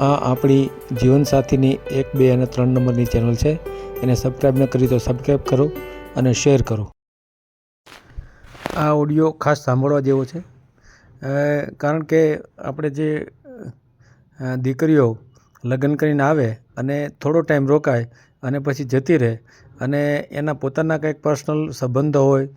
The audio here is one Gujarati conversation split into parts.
આ આપણી જીવનસાથીની એક, બે અને ત્રણ નંબરની ચેનલ છે. એને સબસ્ક્રાઈબ ન કરી તો સબસ્ક્રાઈબ કરો અને શેર કરો. આ ઓડિયો ખાસ સાંભળવા જેવો છે. કારણ કે આપણે જે દીકરીઓ લગ્ન કરીને આવે અને થોડો ટાઈમ રોકાય અને પછી જતી રહે અને એના પોતાના કંઈક પર્સનલ સંબંધો હોય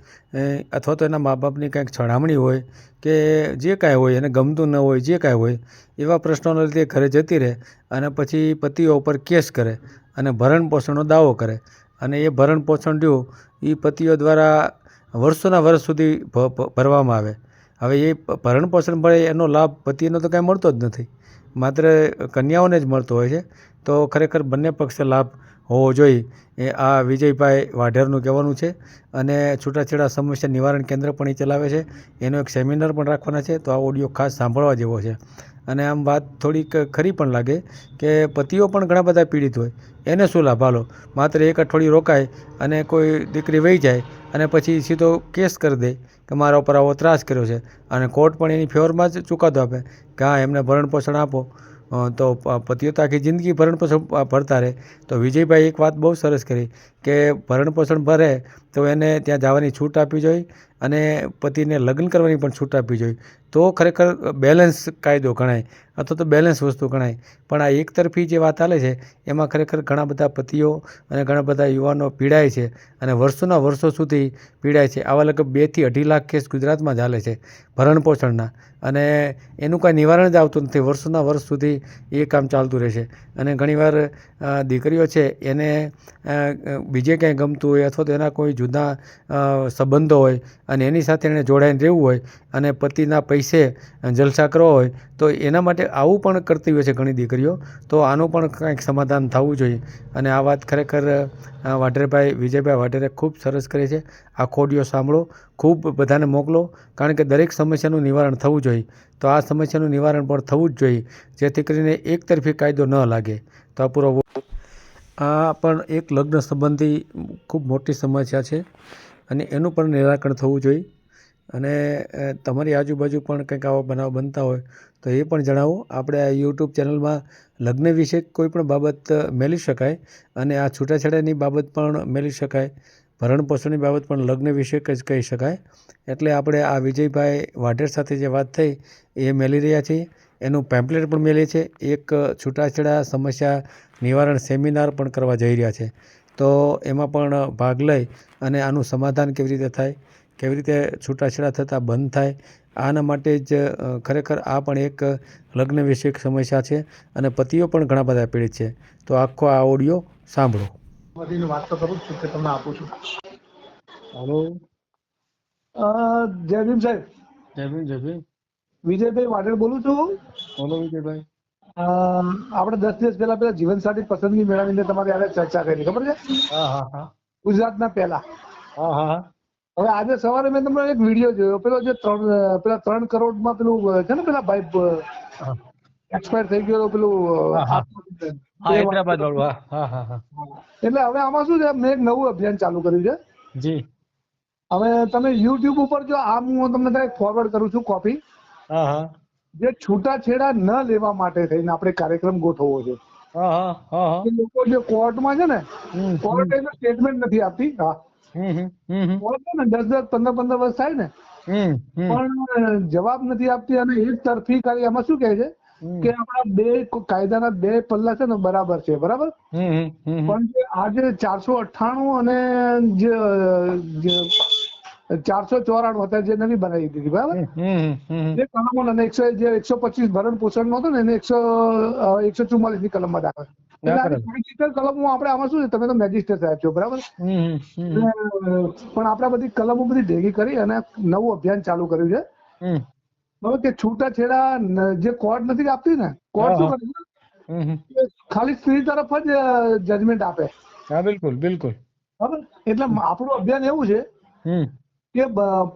અથવા તો એના મા બાપની કંઈક છળામણી હોય કે જે કાંઈ હોય, એને ગમતું ન હોય, જે કાંઈ હોય, એવા પ્રશ્નોના લીધે ઘરે જતી રહે અને પછી પતિઓ ઉપર કેસ કરે અને ભરણ પોષણનો દાવો કરે. અને એ ભરણ પોષણ રહ્યું એ પતિઓ દ્વારા વર્ષોના વર્ષ સુધી ભરવામાં આવે. હવે એ ભરણ પોષણ ભરે એનો લાભ પતિનો તો કાંઈ મળતો જ નથી. માત્ર કન્યાઓને જ મળતો હોય છે. તો ખરેખર બંને પક્ષે લાભ હોવો જોઈએ. એ આ વિજયભાઈ વાઢેરનું કહેવાનું છે અને છૂટાછેડા સમસ્યા નિવારણ કેન્દ્ર પણ એ ચલાવે છે. એનો એક સેમિનાર પણ રાખવાના છે. તો આ ઓડિયો ખાસ સાંભળવા જેવો છે. અને આમ વાત થોડીક ખરી પણ લાગે કે પતિઓ પણ ઘણા બધા પીડિત હોય. એને શું લાભ? હાલો, માત્ર એક અઠવાડિયું રોકાય અને કોઈ દીકરી વહી જાય અને પછી સીધો કેસ કરી દે કે મારા ઉપર આવો ત્રાસ કર્યો છે અને કોર્ટ પણ એની ફેવરમાં જ ચુકાદો આપે કે હા, એમને ભરણ પોષણ આપો. તો પતિઓતા આખી જિંદગી ભરણ પોષણ ભરતા રહે. તો વિજયભાઈ એક વાત બહુ સરસ કરી કે ભરણ પોષણ ભરે તો એને ત્યાં જવાની છૂટ આપવી જોઈએ. અને પતિને લગ્ન કરવાની પણ છૂટ આપવી જોઈએ. તો ખરેખર બેલેન્સ કાયદો ગણાય, અથવા તો બેલેન્સ વસ્તુ ગણાય. પણ આ એક તરફી જે વાત ચાલે છે, એમાં ખરેખર ઘણા બધા પતિઓ અને ઘણા બધા યુવાનો પીડાય છે અને વર્ષોના વર્ષો સુધી પીડાય છે. આવા લગભગ બેથી અઢી લાખ કેસ ગુજરાતમાં ચાલે છે ભરણ પોષણના. અને એનું કાંઈ નિવારણ જ આવતું નથી. વર્ષોના વર્ષ સુધી એ કામ ચાલતું રહેશે અને ઘણીવાર દીકરીઓ છે, એને બીજે ક્યાંય ગમતું હોય અથવા તો એના કોઈ જુદા સંબંધો હોય અને એની સાથે એણે જોડાઈને રહેવું હોય અને પતિના પૈસે જલસા કરવા હોય, તો એના માટે આવું પણ કરતી હોય છે ઘણી દીકરીઓ. તો આનું પણ કંઈક સમાધાન થવું જોઈએ. અને આ વાત ખરેખર વાઢેરભાઈ, વિજયભાઈ વાઢેરે ખૂબ સરસ કરે છે. આખો ઓડિયો સાંભળો, ખૂબ બધાને મોકલો, કારણ કે દરેક સમસ્યાનું નિવારણ થવું જોઈએ. તો આ સમસ્યાનું નિવારણ પણ થવું જ જોઈએ, જેથી કરીને એક તરફી કાયદો ન લાગે. તો આ પૂરો આ પણ એક લગ્ન સંબંધી ખૂબ મોટી સમસ્યા છે. અને એનું પણ નિરાકરણ થવું જોઈએ. અને તમારી આજુબાજુ પણ કંઈક આવા બનાવ બનતા હોય, તો એ પણ જણાવો. આપણે આ યુટ્યુબ ચેનલમાં લગ્ન વિશે કોઈ પણ બાબત મેળવી શકાય અને આ છૂટાછેડાની બાબત પણ મેળવી શકાય ભરણ પોષણની બાબત પણ લગ્ન વિશે જ કહી શકાય. એટલે આપણે આ વિજયભાઈ વાઢેર સાથે જે વાત થઈ, એ મેળવી રહ્યા છીએ. એનું પેમ્પલેટ પણ મેળવીએ છે એક છૂટાછેડા સમસ્યા નિવારણ સેમિનાર પણ કરવા જઈ રહ્યા છે. તો એમાં પણ ભાગ લઈ અને આનું સમાધાન કેવી રીતે થાય કેવી રીતે છૂટાછેડા થતાં બંધ થાય આના માટે જ ખરેખર આ પણ એક લગ્ન વિષયક સમસ્યા છે અને પતિઓ પણ ઘણા બધા પીડિત છે. તો આખો આ ઓડિયો સાંભળો. વાત તો કરું જ છું કે તમને આપું છું. હલો. જય જયભીમ સાહેબ. જયભીમ જયભીમ. વિજયભાઈ વાટેલ બોલું છું બોલો વિજયભાઈ. આપણે દસ દિવસ પહેલા પેલા જીવનસાથી પસંદગી મેળવીને તમારી હારે ચર્ચા કરી ખબર છે? ગુજરાતના પહેલા. હવે આજે સવારે મેં તમને એક વીડિયો જોયો પેલો જે ત્રણ પેલા ત્રણ કરોડમાં પેલું છે ને પેલા ભાઈ એક્સપાયર થઈ ગયો પેલું હૈદરાબાદ વાળું એટલે હવે આમાં શું છે મેં એક નવું અભિયાન ચાલુ કર્યું છે. જી. હવે તમે યુટ્યુબ ઉપર જો આમ હું તમને કંઈક ફોરવર્ડ કરું છું કોપી હા હા. જે છૂટાછેડા ન લેવા માટે થઈને આપણે કાર્યક્રમ ગોઠવવો છે. લોકો જે કોર્ટમાં છે ને કોર્ટ એનું સ્ટેટમેન્ટ નથી આપતી. હા. કોર્ટ ને દસ દસ પંદર પંદર વર્ષ થાય ને પણ જવાબ નથી આપતી અને એક તરફી કરી એમાં શું કહે છે? કે આપણા બે કાયદાના બે પલ્લા છે ને બરાબર છે બરાબર. પણ જે આ ચારસો અઠ્ઠાણું અને જે ચારસો ચોરાણું હતા જે નવી બનાવી દીધી બરાબર? જે કલમો અને એકસો જે એકસો પચીસ ભરણ પોષણ નો હતો ને એને એકસો એકસો ચુમ્માલીસની દાખલ. એટલે દાખલ. કલમો આપણે આમાં શું છે? તમે તો મેજિસ્ટર સાહેબ છો બરાબર? પણ આપણે બધી કલમો બધી ભેગી કરી અને નવું અભિયાન ચાલુ કર્યું છે. બરાબર કે છૂટાછેડા જે કોર્ટ નથી આપતી ને કોર્ટ શું કરે ખાલી સ્ત્રી તરફ જ જજમેન્ટ આપે. હા બિલકુલ બિલકુલ. બરાબર? એટલે આપણું અભિયાન એવું છે કે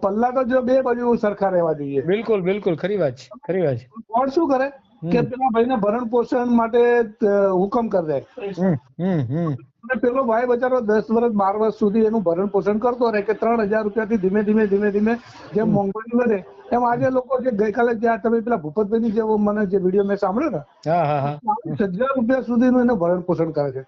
પલ્લા તો જો બે બાજુ સરખા રહેવા જોઈએ. બિલકુલ બિલકુલ. ખરી વાત છે ખરી વાત છે. કોણ શું કરે? કે. પેલા ભાઈને ભરણ પોષણ માટે હુકમ કરી દે. પેલો ભાઈ બચારો દસ વર્ષ બાર વર્ષ સુધી એનું ભરણ પોષણ કરતો રહે કે ત્રણ હજાર રૂપિયાથી ધીમે ધીમે ધીમે ધીમે જેમ મોંઘવારી વધે એમ આજે લોકો જે ગઈકાલે જ્યાં તમે પેલા ભૂપતભાઈ જે મને જે વીડિયો મેં સાંભળ્યો ને હજાર રૂપિયા સુધીનું એને ભરણ પોષણ કરે છે.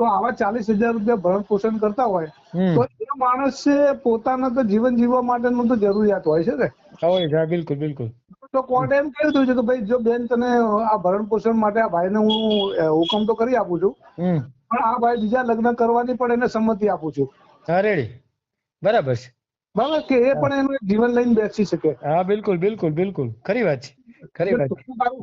તો આવા ચાલીસ હજાર રૂપિયા ભરણ પોષણ કરતા હોય તો એ માણસે પોતાના તો જીવન જીવવા માટેનું તો જરૂરિયાત હોય છે ને. હોય બિલકુલ બિલકુલ. તો કોર્ટે એમ કહી દીધું છે કે ભાઈ જો બેન તને આ ભરણ પોષણ માટે આ ભાઈને હું હુકમ તો કરી આપું છું પણ આ ભાઈ બીજા લગ્ન કરવાની પણ એને સંમતિ આપું છું. અરેડી બરાબર છે. બરાબર કે એ પણ એનું જીવન લઈને બેસી શકે. હા બિલકુલ બિલકુલ બિલકુલ. ખરી વાત છે. ખરી વાત.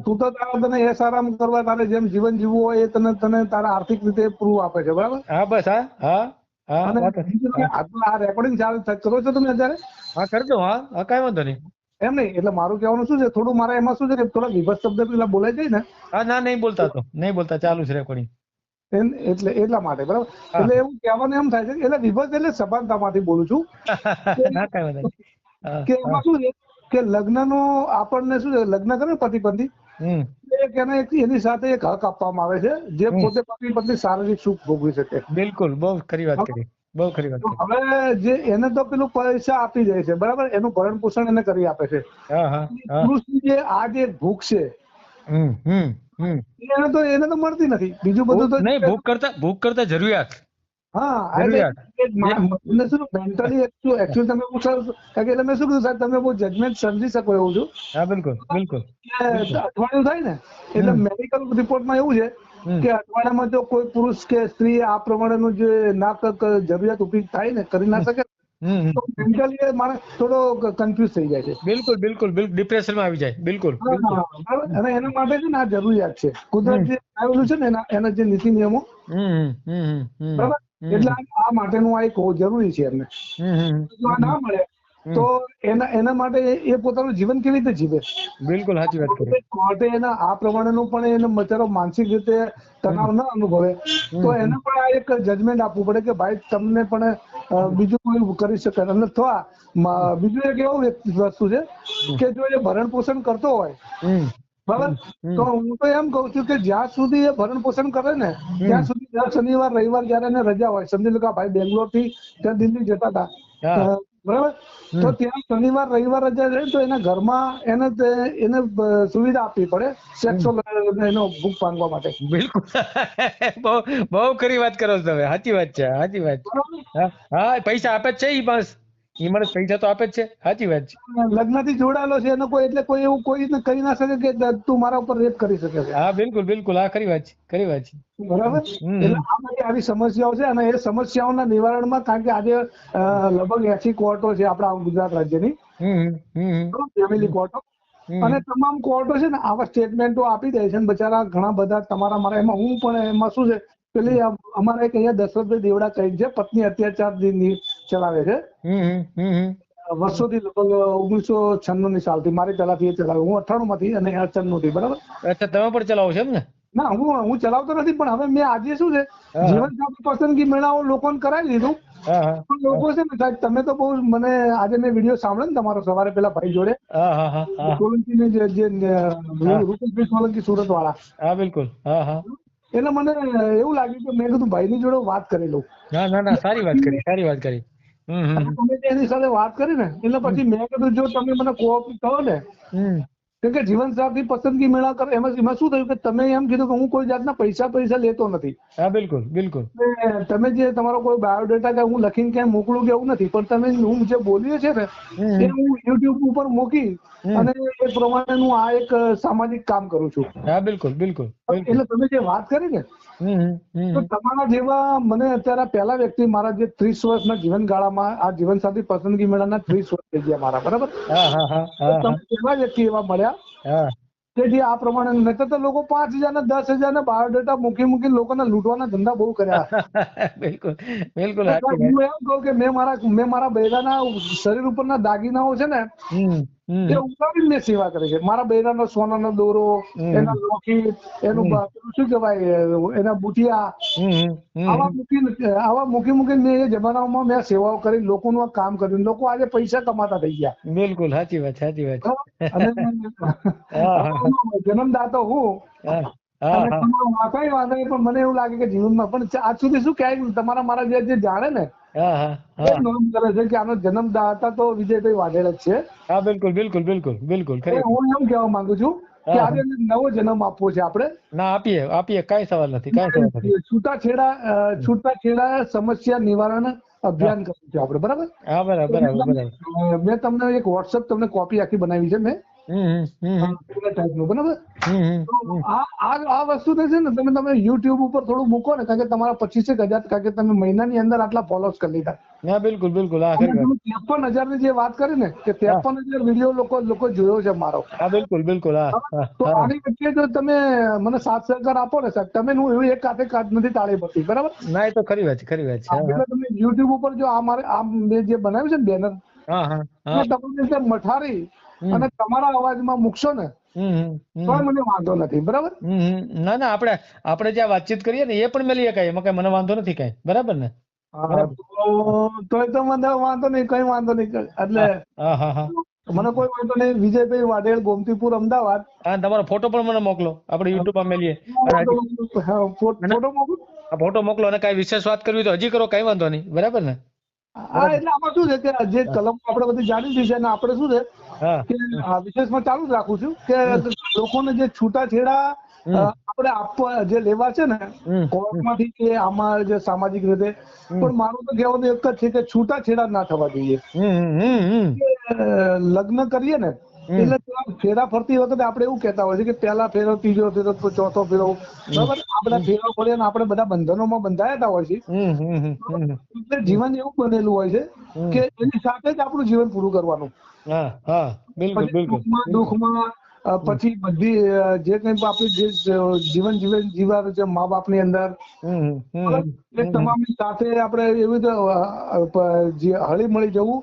તું તો તારા તને એ આરામ કરવા તારે જેમ જીવન જીવવું હોય એ તને તને તારા આર્થિક રીતે પ્રૂવ આપે છે બરાબર? હા બસ હા હા આ રેકોર્ડિંગ ચાલુ કરો છો તમે અત્યારે? હા કરજો હા હા કાંઈ વાંધો નહીં. એમ નહીં એટલે મારું કહેવાનું શું છે થોડું મારા એમાં શું છે કે થોડા શબ્દ પેલા બોલાય જાય ને? હા ના નહીં બોલતા તો નહીં બોલતા ચાલુ છે રેકોર્ડિંગ એટલે એટલા માટે બરાબર? એટલે એવું કહેવાનું એમ થાય છે એટલે વિભત્સ એટલે સભાનતામાંથી બોલું છું. કે એમાં શું છે કે લગ્નનો આપણને શું છે લગ્ન કરે ને પતિ પત્ની એને એની સાથે એક હક આપવામાં આવે છે જે પોતે પતિ પત્ની શારીરિક સુખ ભોગવી શકે. બિલકુલ બહુ ખરી વાત કરી બહુ ખરી વાત હવે જે એને તો પેલું પૈસા આપી જાય છે બરાબર? એનું ભરણ પોષણ એને કરી આપે છે. પુરુષની જે આ જે ભૂખ છે એને તો એને તો મળતી નથી. બીજું બધું તો નહીં ભૂખ કરતા ભૂખ કરતા જરૂરિયાત. મને શું મેન્ટલી એકચ્યુઅલી તમે કારણ કે તમે શું કીધું સાહેબ તમે બહુ જજમેન્ટ સમજી શકો એવું છું. હા બિલકુલ બિલકુલ. અઠવાડિયું થાય ને એટલે. મેડિકલ રિપોર્ટમાં એવું છે કે અઠવાડિયામાં જો કોઈ પુરુષ કે સ્ત્રી આ પ્રમાણેનું જે ના ક- ક- જરૂરિયાત ઉપયોગ થાય ને કરી ના શકે. તો મેન્ટલી માણસ થોડો કન્ફ્યુઝ થઈ જાય છે. બિલકુલ બિલકુલ બિલકુલ ડિપ્રેશનમાં આવી જાય બિલકુલ? અને એના માટે છે ને આ જરૂરિયાત છે. કુદરત જે આવેલું છે ને એના જે નીતિ નિયમો બરાબર. એટલે આ માટેનું આ એક જરૂરી છે એમને. જો આ ના મળે તો એના એના માટે એ પોતાનું જીવન કેવી રીતે જીવે? બિલકુલ સાચી વાત કરી. કોર્ટે એના આ પ્રમાણેનું પણ એને બચારો માનસિક રીતે તણાવ ન અનુભવે. તો એને પણ આ એક જજમેન્ટ આપવું પડે કે ભાઈ તમને પણ બીજું કોઈ કરી શકે. અને અથવા બીજું એક એવું વસ્તુ છે કે જો એ ભરણ પોષણ કરતો હોય હમ. બરાબર? તો હું તો એમ કઉ છું કે જ્યાં સુધી એ ભરણ પોષણ કરે ને ત્યાં સુધી દર શનિવાર રવિવાર જયારે એને રજા હોય સમજી લો કે ભાઈ બેંગ્લોરથી ત્યાં દિલ્હી જતા હતા. બરાબર? તો ત્યાં શનિવાર રવિવાર રજા રહે તો એના ઘરમાં એને એને સુવિધા આપવી પડે સેક્સ્યુઅલ એનો ભૂખ ભાંગવા માટે. બિલકુલ. બહુ બહુ ખરી વાત કરો છો તમે. સાચી વાત છે સાચી વાત છે? હા પૈસા આપે છે ઈ માણસ માણસ પૈસા તો આપે જ છે. સાચી વાત છે. લગ્નથી જોડાયેલો છે એનો કોઈ એટલે કોઈ એવું કોઈ કહી ના શકે કે તું મારા ઉપર રેપ કરી શકે છે. હા બિલકુલ બિલકુલ. આ ખરી વાત છે ખરી વાત છે. બરાબર? એટલે આ બધી આવી સમસ્યાઓ છે અને એ સમસ્યાઓના નિવારણમાં કારણ કે આજે લગભગ એસી કોર્ટો છે આપણા ગુજરાત રાજ્યની. ફેમિલી કોર્ટો. અને તમામ કોર્ટો છે ને આવા સ્ટેટમેન્ટો આપી દે છે બચારા ઘણા બધા તમારા મારા એમાં હું પણ એમાં શું છે? પેલી અમારે એક અહીંયા દશરથભાઈ દેવડા કઈ છે પત્ની અત્યાચાર ચલાવે છે. વર્ષોથી લગભગ ઓગણીસો છન્નું ની સાલથી મારી પહેલાથી એ ચલાવે. હું અઠાણું માંથી અને છન્નું થી બરાબર? અચ્છા તમે પણ ચલાવો છો એમ ને? ના હું હું ચલાવતો નથી પણ હવે મેં આજે શું છે જીવન સાથી પસંદગી મેળાઓ લોકોને કરાવી દીધું. હા પણ લોકો છે ને સાહેબ તમે તો બહુ મને આજે મેં વીડિયો સાંભળ્યો ને તમારો સવારે પેલા ભાઈ જોડે. સોલંકી ને જે જે રૂપેશભાઈ સોલંકી સુરત વાળા હા બિલકુલ. હા હા. એટલે મને એવું લાગ્યું કે મેં કીધું ભાઈની જોડે વાત કરી લઉં. ના ના ના સારી વાત કરી સારી વાત કરી. તમે એની સાથે વાત કરી ને એટલે પછી મેં કીધું જો તમે મને કોઓપરેટ કરો ને કેમ કે જીવન સાથી પસંદગી મેળા કરે એમાં એમાં શું થયું કે તમે એમ કીધું કે હું કોઈ જાતના પૈસા પૈસા લેતો નથી. હા બિલકુલ બિલકુલ. તમે જે તમારો કોઈ બાયોડેટા કે હું લખીને ક્યાંય મોકલું કે એવું નથી પણ તમે હું જે બોલીએ છે ને એ હું યુટ્યુબ ઉપર મૂકી અને એ પ્રમાણે હું આ એક સામાજિક કામ કરું છું. હા બિલકુલ બિલકુલ એટલે તમે જે વાત કરી ને તો તમારા જેવા મને અત્યારે પહેલા વ્યક્તિ મારા જે ત્રીસ વર્ષના જીવનગાળામાં આ જીવન સાથી પસંદગી મેળાના ત્રીસ વર્ષ થઈ ગયા મારા બરાબર? તમે એવા વ્યક્તિ એવા મળ્યા? કે જે આ પ્રમાણે નહીતર તો લોકો પાંચ હજાર ને દસ હજાર ને બાયોડેટા મૂકી મૂકી લોકોને લૂંટવાના ધંધા બહુ કર્યા. બિલકુલ બિલકુલ હું એમ કહું કે મેં મારા મેં મારા બૈરાના શરીર ઉપરના દાગીનાઓ છે ને એ મેં સેવા કરે છે. મારા બૈરાનો સોનાનો દોરો એના લોકેટ એનું શું કહેવાય એના બુટિયા. આવા મૂકી આવા મૂકી મૂકીને મેં એ જમાનામાં મેં સેવાઓ કરી લોકોનું કામ કર્યું. લોકો આજે પૈસા કમાતા થઈ ગયા. બિલકુલ સાચી વાત સાચી વાત. જન્મદાતો હું. કઈ વાંધો નહીં પણ મને એવું લાગે કે જીવનમાં પણ આજ સુધી શું ક્યાંય તમારા મારા જે જાણે ને નોંધ કરે છે કે આનો જન્મદાતા તો વિજયભાઈ વાઢેર જ છે. હા બિલકુલ બિલકુલ બિલકુલ બિલકુલ હું એમ કહેવા માંગુ છું કે આજે નવો જન્મ આપવો છે આપણે. ના આપીએ આપીએ કાંઈ સવાલ નથી કાંઈ સવાલ નથી. છૂટાછેડા છૂટાછેડા સમસ્યા નિવારણ અભિયાન કર્યું છે આપણે બરાબર? હા બરાબર બરાબર મેં તમને એક વોટ્સઅપ તમને કોપી આખી બનાવી છે મેં. બરાબર? આ છે ને તમે તમે યુટ્યુબ ઉપર થોડું મૂકો ને કારણ કે તમારા પચીસેક હજાર કારણ કે તમે મહિનાની અંદર આટલા ફોલોઅર્સ કરી લીધા. હા બિલકુલ બિલકુલ હા અને ખરી વાત તમે ત્રેપન હજારની જે વાત કરી ને કે ત્રેપન હજાર વીડિયો લોકો લોકો જોયો છે મારો. હા બિલકુલ બિલકુલ હા હા તો આની વચ્ચે જો તમે મને સાથ સહકાર આપો ને સાહેબ તમે હું એવું એક કાતે કાટ નથી તાળી પડતી બરાબર? ના એ તો ખરી વાત છે ખરી વાત છે તમે યુટ્યુબ ઉપર જો આ મારે આ મેં જે બનાવ્યું છે ને બેનર હા હા હા. મઠારી. અને તમારા અવાજમાં મૂકશો ને તો મને વાંધો નથી બરાબર. ના ના આપણે આપણે જ્યાં વાતચીત કરીએ ને એ પણ મેલી કઈ એમાં કઈ મને વાંધો નથી કઈ. બરાબર ને? તો તો મને વાંધો નહીં કઈ વાંધો નહીં એટલે મને કોઈ વાંધો નહીં વિજયભાઈ વાઢેલ ગોમતીપુર અમદાવાદ. હા તમારો ફોટો પણ મને મોકલો. આપણે યુટ્યુબમાં મેલીએ ફોટો મોકલો. ફોટો મોકલો અને કઈ વિશેષ વાત કરવી તો હજી કરો કઈ વાંધો નહીં. બરાબર ને? હા એટલે આમાં શું છે કે જે કલમ આપણે બધું જાણી છે અને આપણે શું છે કે વિશેષમાં ચાલુ જ રાખું છું કે લોકોને જે છૂટાછેડા. આપણે આપવા જે લેવા છે ને કોર્ટમાંથી કે આમાં જે સામાજિક રીતે પણ મારું તો કહેવાનું એક જ છે કે છૂટાછેડા ના થવા જોઈએ. લગ્ન કરીએ ને એટલે ફેરા ફરતી વખતે આપણે એવું કહેતા હોય છે કે પહેલા ફેરો ત્રીજો ફેરો ચોથો ફેરો. બરાબર? આપણે ફેરો ફરીએ આપણે બધા બંધનોમાં બંધાયેલા હોય છે. એટલે જીવન એવું બનેલું હોય છે કે એની સાથે જ આપણું જીવન પૂરું કરવાનું. હા હા બિલકુલ પછી બિલકુલ દુઃખમાં પછી બધી જે કઈ આપણી જે જીવન જીવન જીવાનું છે મા અંદર. હમ હમ બરાબર? એ તમામ સાથે આપણે એવી રીતે હળી મળી જવું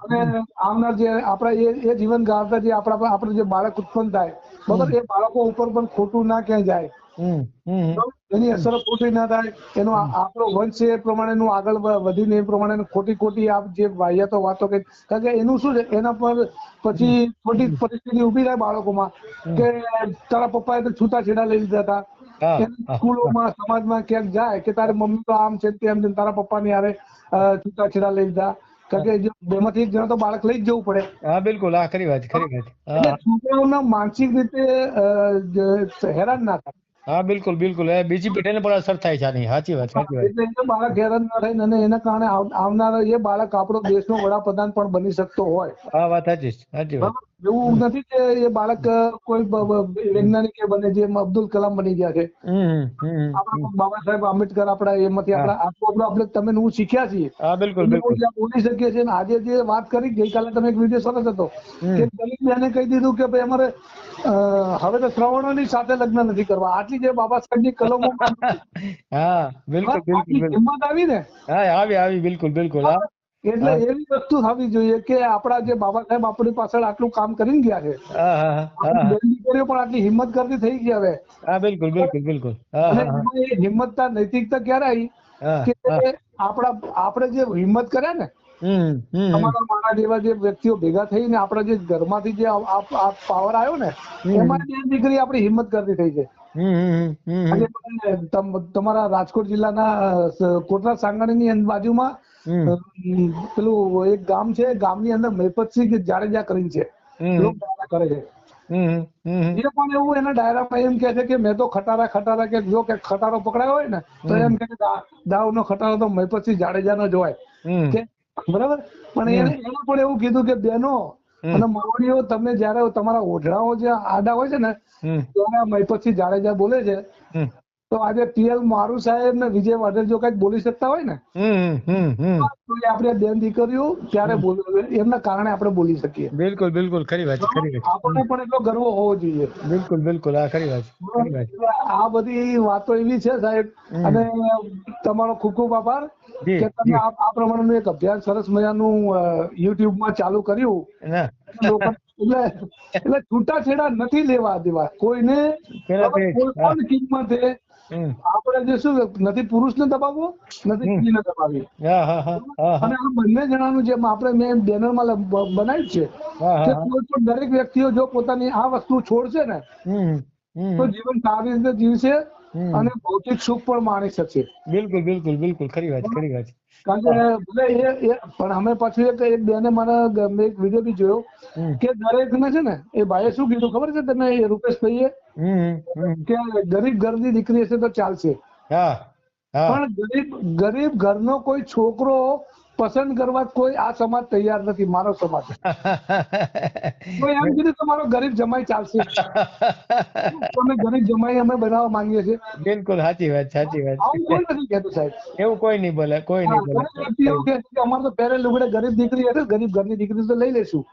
અને આવનાર જે આપણા એ એ જીવન ગાળતા જે આપણા આપણે જે બાળક ઉત્પન્ન થાય બરાબર? એ બાળકો ઉપર પણ ખોટું ના ક્યાંય જાય? એની અસર ખોટી ના થાય. એનો આપણો વંશ એ પ્રમાણેનું આગળ વધીને એ પ્રમાણે ખોટી ખોટી આપ જે વાહિયાતો વાતો કે કારણ કે એનું શું છે? એના પર પછી ખોટી પરિસ્થિતિ ઊભી થાય બાળકોમાં કે તારા પપ્પાએ તો છૂટાછેડા લઈ લીધા હતા. સ્કૂલોમાં સમાજમાં ક્યાંક જાય કે તારી મમ્મી તો આમ છે તેમ છે તારા પપ્પાની હારે અ, છૂટાછેડા લઈ લીધા. કારણ કે બેમાંથી એક જણા તો બાળક લઈ જ જવું પડે. હા બિલકુલ. હા ખરી વાત ખરી વાત. છોકરાઓના માનસિક રીતે હેરાન ના થાય. હા બિલકુલ બિલકુલ. એ બીજી પેઢીને પણ અસર થાય છે આની. સાચી વાત સાચી વાત. એટલે બાળક હેરાન ના થાય અને એના કારણે આવનારા એ બાળક આપણો દેશનો વડાપ્રધાન પણ બની શકતો હોય. હા વાત સાચી સાચી વાત. એવું નથી કે એ બાળક કોઈ વૈજ્ઞાનિક બને જેમ અબ્દુલ કલામ બની ગયા છે. આપણા બાબા સાહેબ આંબેડકર આપણા એમાંથી આપણા આટલું આપણે તમે હું શીખ્યા છીએ. હા બિલકુલ બોલી શકીએ છીએ અને આજે જે વાત કરી ગઈકાલે તમે એક વીડિયો સરસ હતો. કે દલિત બેને કહી દીધું કે ભાઈ અમારે હવે તો શ્રવણોની સાથે લગ્ન નથી કરવા. આટલી જે બાબા સાહેબની કલમો હા બિલકુલ બિલકુલ બિલકુલ. હિંમત આવી ને? હા આવી આવી બિલકુલ બિલકુલ હા. એટલે એવી વસ્તુ થવી જોઈએ કે આપણા જે બાબા સાહેબ આપણી પાછળ આટલું કામ કરીને ગયા છે. દીકરીઓ પણ આટલી હિંમત કરતી થઈ ગઈ હવે. હા બિલકુલ બિલકુલ બિલકુલ. હિંમતતા નૈતિકતા ક્યારે આવી કે આપણા આપણે જે હિંમત કર્યા ને તમારા મારા જેવા જે વ્યક્તિઓ ભેગા થઈને આપણા જે ઘરમાંથી જે પાવર આવ્યો ને એમાં જે દીકરી આપણી હિંમત કરતી થઈ છે. તમારા રાજકોટ જિલ્લાના અ, સાંગાણી ની બાજુમાં પેલું એક ગામ છે ગામની અંદર મહિપતસિંહ જાડેજા કરીને છે કરે છે. એ પણ એવું એના ડાયરામાં એમ કે છે કે મેં તો ખટારા ખટારા કે જો કે ખટારો પકડાયો હોય ને તો એમ કે દાવ નો ખટારો તો મહિપતસિંહ જાડેજાનો જ હોય. બરાબર? પણ એને એને પણ એવું કીધું કે બેનો. અને માવડીઓ તમે જયારે તમારા ઓઢણાઓ જે આડા હોય છે ને ત્યારે મહેપતસિંહ જાડેજા બોલે છે તો આજે પીએલ મારુ સાહેબ ને વિજય વાઢેર જો કંઈક બોલી શકતા હોય ને તો આપણે બેન દીકરીઓ ત્યારે એમના કારણે આપણે બોલી શકીએ બિલકુલ બિલકુલ ખરી વાત ખરી વાત. આપણને પણ એટલો ગર્વ હોવો જોઈએ બિલકુલ બિલકુલ આ ખરી વાત આ બધી વાતો એવી છે સાહેબ અને તમારો ખૂબ ખૂબ આભાર કે તમે આ પ્રમાણે પ્રમાણેનું એક અભ્યાસ સરસ મજાનું યુટ્યુબમાં ચાલુ કર્યું એટલે એટલે છૂટાછેડા નથી લેવા દેવા કોઈને? કોઈ. પણ કિંમતે. આપણે જે શું નથી પુરુષને દબાવવો નથી. સ્ત્રીને હા અને આ બંને જણાનું જેમ આપણે મેં બેનરમાં બનાવ્યું છે કે કોઈ પણ દરેક વ્યક્તિઓ જો પોતાની આ વસ્તુ છોડશે ને તો જીવન સારી રીતે જીવશે અને ભૌતિક સુખ પણ માણી શકશે. બિલકુલ બિલકુલ બિલકુલ. ખરી વાત ખરી વાત. કારણ કે ભલે એ પણ અમે પાછું એક એક બેને મારા ગ- મેં એક વીડિયો બી જોયો કે દરેક ને છે ને એ ભાઈએ શું કીધું ખબર છે તમે રૂપેશ હમ કે ગરીબ ઘરની દીકરી હશે તો ચાલશે. હા. પણ ગરીબ ગરીબ ઘરનો કોઈ છોકરો પસંદ કરવા કોઈ આ સમાજ તૈયાર નથી મારો સમાજ. કોઈ એમ કીધું તમારો ગરીબ જમાઈ ચાલશે. તો ગરીબ જમાઈ અમે બનાવવા માંગીએ છીએ. બિલકુલ સાચી વાત સાચી વાત. આવું કોઈ નથી કહેતું સાહેબ. એવું કોઈ નહીં બોલે કોઈ નહીં બોલે. અમારે તો પહેરે લુગડે ગરીબ દીકરી હશે ગરીબ ઘરની દીકરી તો લઈ લેશું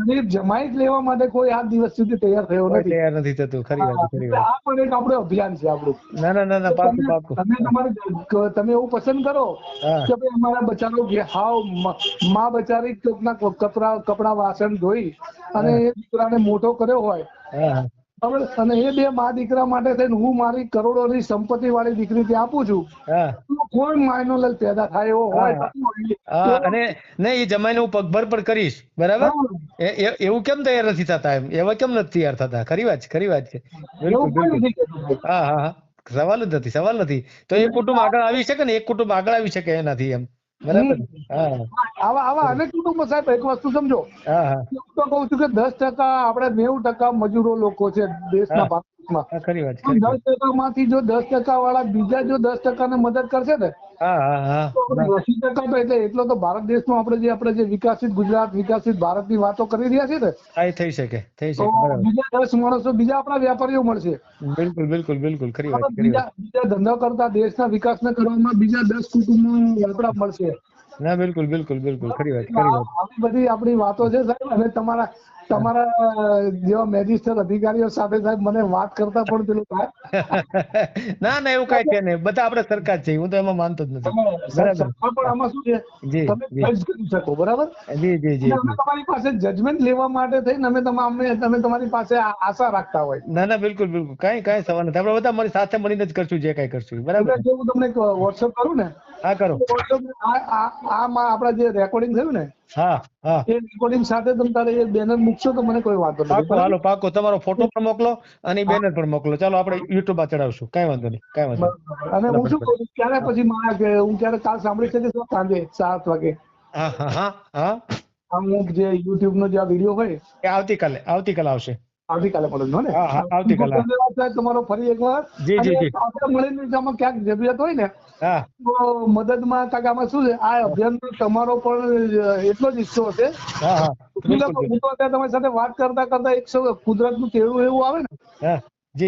ગરીબ જમાઈ જ લેવા માટે કોઈ આ દિવસ સુધી તૈયાર થયો નથી. તૈયાર નથી થતું ખરી વાત ખરી વાત. આ પણ એક આપણું અભિયાન છે આપણું. ના ના ના પાકું પાકું. તમે તમારે તમે એવું પસંદ કરો. કે ભાઈ અમારા બચારો હાવમાં બચારી કપડા કપડા વાસણ ધોઈ અને એ દીકરાને મોટો કર્યો હોય. બરાબર? અને એ બે મા દીકરા માટે થઈને હું મારી કરોડોની સંપત્તિ વાળી દીકરી ત્યાં આપું છું. કોઈ માયનો લલ પેદા થાય એવો હોય અને ને એ જમાઈને હું પગભર પણ કરીશ. બરાબર? એવું કેમ તૈયાર નથી થતા એમ? એવા કેમ નથી તૈયાર થતા? ખરી વાત છે ખરી વાત છે. હા હા હા. સવાલ જ નથી સવાલ નથી. તો એક કુટુંબ આગળ આવી શકે ને એક કુટુંબ આગળ આવી શકે એનાથી એમ. બરાબર? હા. આવા આવા અનેક કુટુંબો સાહેબ એક વસ્તુ સમજો. હા તો કહું છું કે દસ ટકા આપણે નેવું ટકા મજૂરો લોકો છે દેશના વાત દસ ટકા માંથી જો દસ ટકા વાળા બીજા જો દસ ટકા ને મદદ કરશે ને એસી ટકા તો એટલે એટલો તો ભારત દેશમાં આપણે જે આપણે જે વિકસિત ગુજરાત વિકસિત ભારતની વાતો કરી રહ્યા છે ને હા થઈ શકે થઈ શકે બીજા દસ માણસો બીજા આપણા વેપારીઓ મળશે. બિલકુલ બિલકુલ બિલકુલ ખરી વાત ખરી બીજા વાત. બીજા ધંધો કરતા દેશના વિકાસને કરવામાં બીજા દસ કુટુંબો આપણા મળશે. ના બિલકુલ બિલકુલ બિલકુલ ખરી વાત ખરી વાત. આવી બધી આપણી વાતો છે સાહેબ અને તમારા તમારા જેવા મેજિસ્ટર અધિકારીઓ સાથે સાહેબ મને વાત કરતા પણ પેલું થાય. ના ના એવું કઈ છે નહીં. બધા આપણે સરકાર છે હું તો એમાં માનતો જ નથી. બરાબર. પણ આમાં શું છે? તમે જજ કરી શકો બરાબર? જી જી જી અમે તમારી પાસે જજમેન્ટ લેવા માટે થઈને અમે તમે તમે તમારી પાસે આશા રાખતા હોય. ના ના બિલકુલ બિલકુલ. કાંઈ કાંઈ સવાલ નથી. આપણે બધા મારી સાથે મળીને જ કરશું જે કાંઈ કરશું. બરાબર. જો હું તમને વોટ્સઅપ કરું ને હા કરો. આ આ આમાં આપડા જે રેકોર્ડિંગ થયું ને હા હા. એ રેકોર્ડિંગ સાથે તમે તારે એ બેનર મૂકશો તો મને કોઈ વાંધો નથી ચાલો હાલો પાકો. તમારો ફોટો પણ મોકલો અને બેનર પણ મોકલો. ચાલો આપણે યુટ્યુબમાં ચડાવશું. કઈ વાંધો નહીં કઈ વાંધો નહીં. અને હું શું કહું ક્યારે પછી મારા કે હું ક્યારે કાલ સાંભળી છે સાંજે સાત વાગે? હા હા હા. હા જે યુટ્યુબ નો જે આ વીડિયો હોય. એ આવતીકાલે આવતીકાલે આવશે. આવતીકાલે મળે ને આવતીકાલે. ધન્યવાદ સાહેબ તમારો ફરી એકવાર. જી, જી, જી. આપણે મળીને આમાં ક્યાંક જરૂરિયાત હોય ને તો મદદમાં કાંક આમાં શું છે? આ અભિયાનમાં તમારો પણ એટલો જ હિસ્સો હશે. હા તો તમારી સાથે વાત કરતા કરતા એક કુદરતનું તેડું એવું આવે ને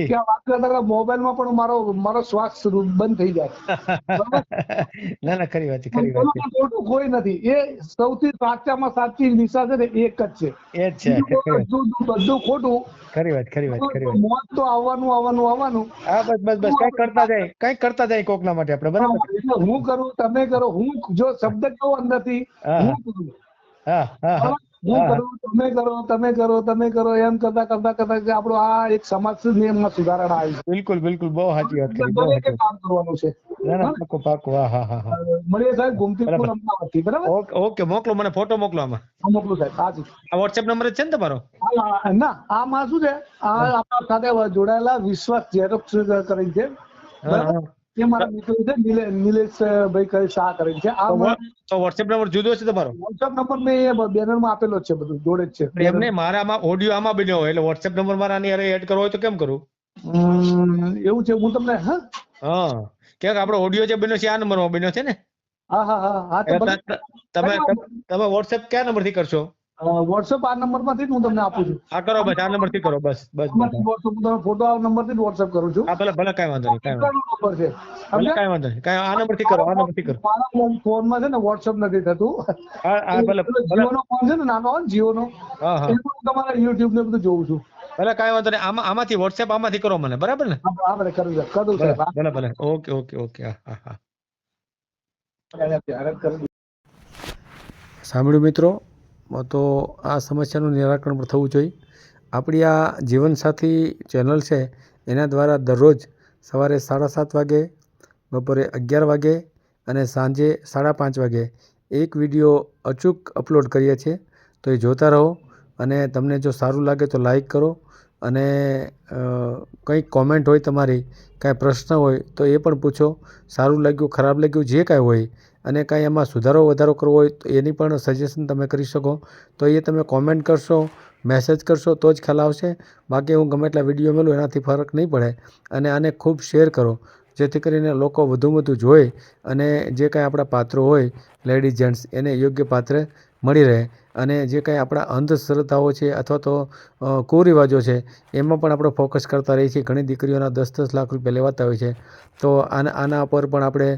કે વાત કરતા કરતા મોબાઈલમાં પણ મારો મારો શ્વાસ બંધ થઈ જાય. ના ના ખરી વાત ખરી વાત ખોટું કોઈ નથી. એ સૌથી સાચામાં સાચી દિશા છે ને એક જ છે. એ જ છે ખરી વાત. બધું બધું ખોટું. ખરી વાત ખરી વાત ખરી વાત. મોત તો આવવાનું આવવાનું આવવાનું. હા બસ બસ બસ કંઈક કરતા જાય કંઈક કરતા જાય કોકના માટે આપણે બરાબર? એટલે હું કરું તમે કરો. હું જો શબ્દ કેવો અંદરથી હા. હું. કરું. હા હા હા કરું તમે કરો તમે કરો તમે કરો એમ કરતા કરતા કરતા આપડો આપણો આ એક સમાજ નિયમમાં સુધારણા આવી બિલકુલ બિલકુલ બહુ સાચી વાત કરી દરેકે કામ કરવાનું છે. ના ના પાકું પાકું હા હા હા હા. મળીએ સાહેબ ગોમતીપુર બરાબર. ઓકે મોકલો મને ફોટો મોકલો આમાં. મોકલું સાહેબ હાજી આ નંબર છે ને તમારો? ના આમાં શું છે? આ આપણા સાથે જોડાયેલા વિશ્વાસ ઝેરોક્સ કરી છે. બરાબર એ મારા મિત્રો છે નિલે- નિલેશભાઈ કરી શાહ કરીને છે આ તો વોટ્સએપ નંબર જુદો છે તમારો? વોટ્સએપ નંબર મેં બેનરમાં આપેલો છે બધું જોડે જ છે. એમને મારામાં ઓડિયો આમાં બન્યો હોય એટલે વોટ્સએપ નંબર મારા આની અરે એડ કરવો હોય તો કેમ કરું? એવું છે હું તમને હા? હા. કે આપણો ઓડિયો જે બન્યો છે આ નંબરમાં બન્યો છે ને? હા હા હા તો. ત- તમે તમે- તમે વોટ્સએપ કયા નંબરથી કરશો? અ, વોટ્સઅપ આ નંબરમાંથી હું તમને આપું છું. હા કરો બસ આ નંબરથી કરો બસ બસ વોટ્સએપ હું તમને ફોટો આ નંબરથી વોટ્સએપ કરું છું. હા ભલે ભલે કાંઈ વાંધો નહીં કાંઈ નંબર છે. ભલે સમજ્યા? વાંધો નહીં. કાંઈ આ નંબરથી કરો આ નંબરથી કરો. મારા ફોન- માં છે ને વોટ્સએપ નથી થતું. હા હા ભલે જીઓ નો ફોન છે ને નાનો જીઓ નો હા હા. તમારા યુટ્યુબ ને બધું જોઉં છું. ભલે કાંઈ વાંધો નહીં. આમાં આમાંથી વોટ્સએપ આમાંથી કરો મને બરાબર ને? હા, ભલે કરું છું કરું ભલે ભલે ભલે. ઓકે ઓકે ઓકે હા હા. સાંભળ્યું મિત્રો તો આ સમસ્યાનું નિરાકરણ પણ થવું જોઈએ. આપણી આ જીવનસાથી ચેનલ છે, એના દ્વારા દરરોજ સવારે સાડા સાત વાગે, બપોરે અગિયાર વાગે અને સાંજે સાડા પાંચ વાગે એક વીડિયો અચૂક અપલોડ કરીએ છીએ. તો એ જોતા રહો અને તમને જો સારું લાગે તો લાઈક કરો અને કંઈ કોમેન્ટ હોય તમારી, કાંઈ પ્રશ્ન હોય તો એ પણ પૂછો. સારું લાગ્યું, ખરાબ લાગ્યું, જે કાંઈ હોય અને કાંઈ એમાં સુધારો વધારો કરવો હોય તો એની પણ સજેશન તમે કરી શકો. તો એ તમે કોમેન્ટ કરશો મેસેજ કરશો, તો જ ખ્યાલ આવશે. બાકી હું ગમે એટલા વીડિયો મેલું એનાથી ફરક નહીં પડે. અને આને ખૂબ શેર કરો, જેથી કરીને લોકો વધુમાં વધુ જોઈ અને જે કાંઈ આપણા પાત્રો હોય લેડીઝ જેન્ટ્સ એને યોગ્ય પાત્ર મળી રહે અને જે કાંઈ આપણા અંધશ્રદ્ધાઓ છે અથવા તો કુરિવાજો છે, એમાં પણ આપણે ફોકસ કરતા રહીએ છીએ. ઘણી દીકરીઓના દસ દસ લાખ રૂપિયા લેવાતા હોય છે. તો આના આના પર પણ આપણે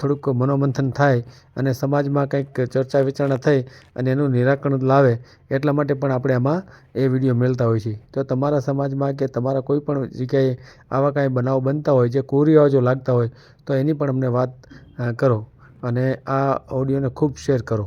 થોડુંક મનોમંથન થાય અને સમાજમાં કંઈક ચર્ચા વિચારણા થઈ અને એનું નિરાકરણ લાવે એટલા માટે પણ આપણે આમાં એ વીડિયો મેળતા હોઈએ છીએ. તો તમારા સમાજમાં કે તમારા કોઈ પણ જગ્યાએ આવા કાંઈ બનાવ બનતા હોય, જે કુરિવાજો લાગતા હોય, તો એની પણ અમને વાત કરો અને આ ઓડિયોને ખૂબ શેર કરો.